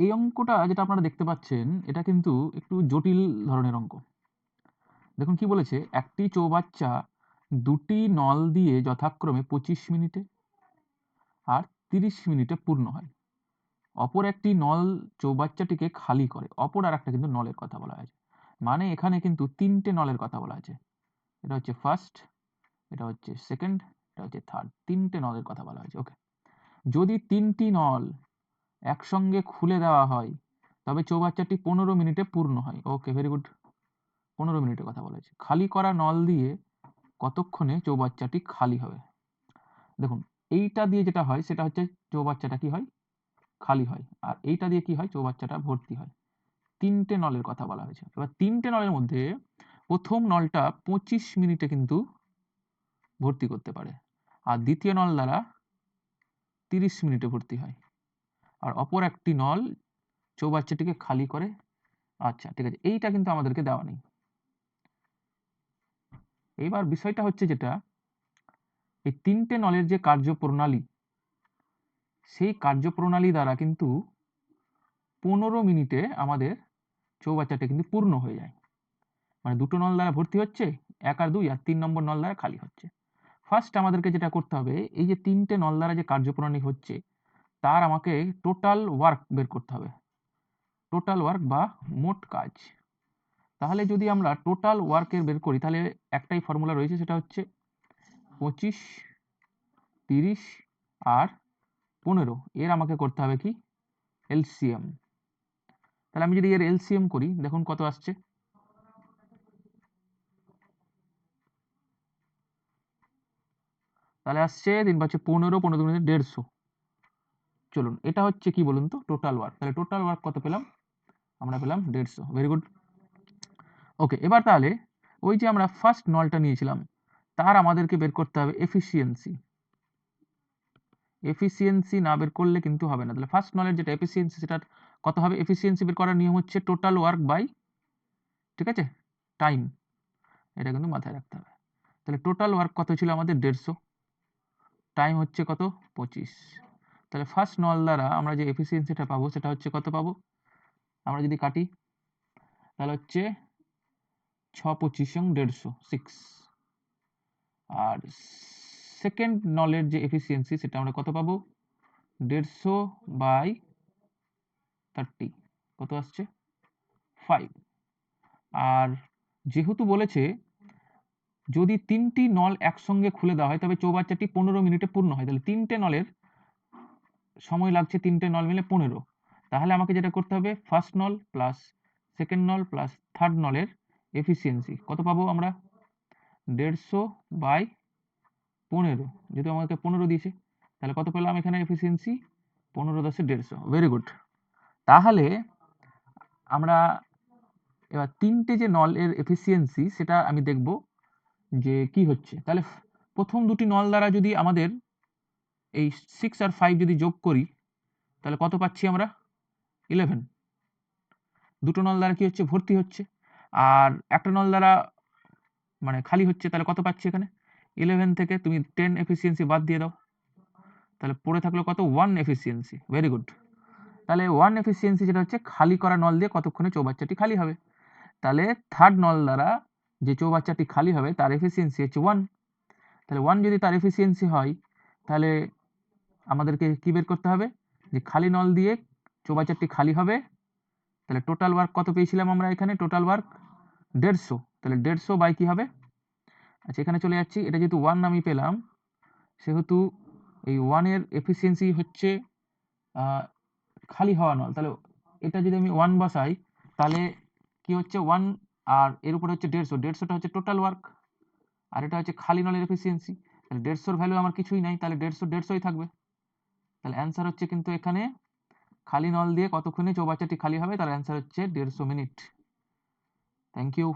এই অঙ্কটা যেটা আপনারা দেখতে পাচ্ছেন, এটা কিন্তু একটু জটিল ধরনের অঙ্ক। দেখুন কি বলেছে, একটি চৌবাচ্চা দুটি নল দিয়ে যথাক্রমে পঁচিশ মিনিটে আর তিরিশ মিনিটে পূর্ণ হয়। অপর একটি নল চৌবাচ্চাটিকে খালি করে, অপর আর একটা কিন্তু নলের কথা বলা হয়েছে। মানে এখানে কিন্তু তিনটে নলের কথা বলা আছে এটা হচ্ছে ফার্স্ট এটা হচ্ছে সেকেন্ড এটা হচ্ছে থার্ড তিনটে নলের কথা বলা হয়েছে। ওকে যদি তিনটি নল একসঙ্গে খুলে দেওয়া হয়, তবে চৌবাচ্চাটি পনেরো মিনিটে পূর্ণ হয়। ওকে ভেরি গুড পনেরো মিনিটের কথা বলেছে। খালি করা নল দিয়ে কতক্ষণে চৌবাচ্চাটি খালি হবে? দেখুন, এইটা দিয়ে যেটা হয়, সেটা হচ্ছে চৌবাচ্চাটা কি হয়? খালি হয়। আর এইটা দিয়ে কি হয়? চৌবাচ্চাটা ভর্তি হয়। তিনটে নলের কথা বলা হয়েছে। এবার তিনটে নলের মধ্যে প্রথম নলটা পঁচিশ মিনিটে কিন্তু ভর্তি করতে পারে। আর দ্বিতীয় নল দ্বারা তিরিশ মিনিটে ভর্তি হয়। আর অপর একটি নল চৌবাচ্চাটিকে খালি করে। আচ্ছা ঠিক আছে, এইটা কিন্তু আমাদেরকে দেওয়া নেই। এইবার বিষয়টা হচ্ছে যেটা, এই তিনটে নলের যে কার্যপ্রণালী, সেই কার্যপ্রণালী দ্বারা কিন্তু পনেরো মিনিটে আমাদের চৌবাচ্চাটা কিন্তু পূর্ণ হয়ে যায়। মানে দুটো নল দ্বারা ভর্তি হচ্ছে, এক আর দুই, আর তিন নম্বর নল দ্বারা খালি হচ্ছে। ফার্স্ট আমাদেরকে যেটা করতে হবে, এই যে তিনটে নল দ্বারা যে কার্যপ্রণালী হচ্ছে তার আমাকে টোটাল ওয়ার্ক বের করতে হবে। টোটাল ওয়ার্ক বা মোট কাজ। তাহলে যদি আমরা টোটাল ওয়ার্কের বের করি, তাহলে একটাই ফর্মুলা রয়েছে, সেটা হচ্ছে পঁচিশ, তিরিশ আর পনেরো। এর আমাকে করতে হবে কি? এলসিএম তাহলে আমি যদি এর এলসিএম করি, দেখুন কত আসছে। তাহলে আসছে তিন পাচ্ছে পনেরো পনেরো দুগুণে দেড়শো। চলুন, এটা হচ্ছে কি বলুন তো? টোটাল ওয়ার্ক তাহলে টোটাল ওয়ার্ক কত পেলাম? আমরা পেলাম দেড়শো। ভেরি গুড ওকে এবার তাহলে ওই যে আমরা ফার্স্ট নলটা নিয়েছিলাম, তার আমাদেরকে বের করতে হবে এফিসিয়েন্সি এফিসিয়েন্সি না বের করলে কিন্তু হবে না। তাহলে ফার্স্ট নলের যেটা এফিসিয়েন্সি সেটা কত হবে? এফিসিয়েন্সি বের করার নিয়ম হচ্ছে টোটাল ওয়ার্ক বাই ঠিক আছে? টাইম এটা কিন্তু মাথায় রাখতে হবে। তাহলে টোটাল ওয়ার্ক কত ছিল আমাদের? দেড়শো। টাইম হচ্ছে কত? পঁচিশ। তাহলে ফার্স্ট নল দ্বারা আমরা যে এফিসিয়েন্সিটা পাবো সেটা হচ্ছে কত পাবো? আমরা যদি কাটি, তাহলে হচ্ছে ছ পঁচিশ দেড়শো সিক্স আর সেকেন্ড নলের যে এফিসিয়েন্সি সেটা আমরা কত পাবো? দেড়শো বাই থার্টি কত আসছে? ফাইভ আর যেহেতু বলেছে, যদি তিনটি নল একসঙ্গে খুলে দেওয়া হয়, তবে চৌবাচ্চাটি পনেরো মিনিটে পূর্ণ হয়, তাহলে তিনটে নলের সময় লাগছে তিনটে নল মিলে পনেরো। তাহলে আমাকে যেটা করতে হবে ফার্স্ট নল প্লাস সেকেন্ড নল প্লাস থার্ড নলের এফিসিয়েন্সি কত পাবো আমরা? দেড়শো বাই পনেরো। যেহেতু আমাকে পনেরো দিয়েছে, তাহলে কত পেলাম এখানে এফিসিয়েন্সি পনেরো দশে দেড়শো। ভেরি গুড তাহলে আমরা এবার তিনটে যে নল এর এফিসিয়েন্সি সেটা আমি দেখব যে কি হচ্ছে। তাহলে প্রথম দুটি নল দ্বারা যদি আমাদের এই সিক্স আর ফাইভ যদি যোগ করি, তাহলে কত পাচ্ছি আমরা? ইলেভেন দুটো নল দ্বারা কি হচ্ছে? ভর্তি হচ্ছে। আর একটা নল দ্বারা মানে খালি হচ্ছে, তাহলে কত পাচ্ছি এখানে? ইলেভেন থেকে তুমি টেন এফিসিয়েন্সি বাদ দিয়ে দাও। তাহলে পড়ে থাকল কত? ওয়ান এফিসিয়েন্সি ভেরি গুড তাহলে ওয়ান এফিসিয়েন্সি যেটা হচ্ছে, খালি করা নল দিয়ে কতক্ষণে চৌবাচ্চাটি খালি হবে? তাহলে থার্ড নল দ্বারা যে চৌবাচ্চাটি খালি হবে, তার এফিসিয়েন্সি হচ্ছে ওয়ান তাহলে ওয়ান যদি তার এফিসিয়েন্সি হয়, তাহলে আমাদেরকে কি বের করতে হবে? যে খালি নল দিয়ে চৌবাচ্চাটি খালি হবে। তাহলে টোটাল ওয়ার্ক কত পেয়েছিলাম আমরা এখানে? টোটাল ওয়ার্ক দেড়শো। তাহলে দেড়শো বাই কী হবে? আচ্ছা এখানে চলে যাচ্ছি। এটা যেহেতু ওয়ান আমি পেলাম, সেহেতু এই ওয়ানের এফিসিয়েন্সি হচ্ছে খালি হওয়া নল। তাহলে এটা যদি আমি ওয়ান বসাই, তাহলে কি হচ্ছে? ওয়ান আর এর উপরে হচ্ছে দেড়শো। দেড়শোটা হচ্ছে টোটাল ওয়ার্ক আর এটা হচ্ছে খালি নলের এফিসিয়েন্সি তাহলে দেড়শোর ভ্যালু আমার কিছুই নাই। তাহলে দেড়শো, দেড়শোই থাকবে। তাহলে অ্যান্সার হচ্ছে কিন্তু এখানে খালি নল দিয়ে কতক্ষণে চৌবাচ্চাটি খালি হবে? তার অ্যান্সার হচ্ছে দেড়শো মিনিট। Thank you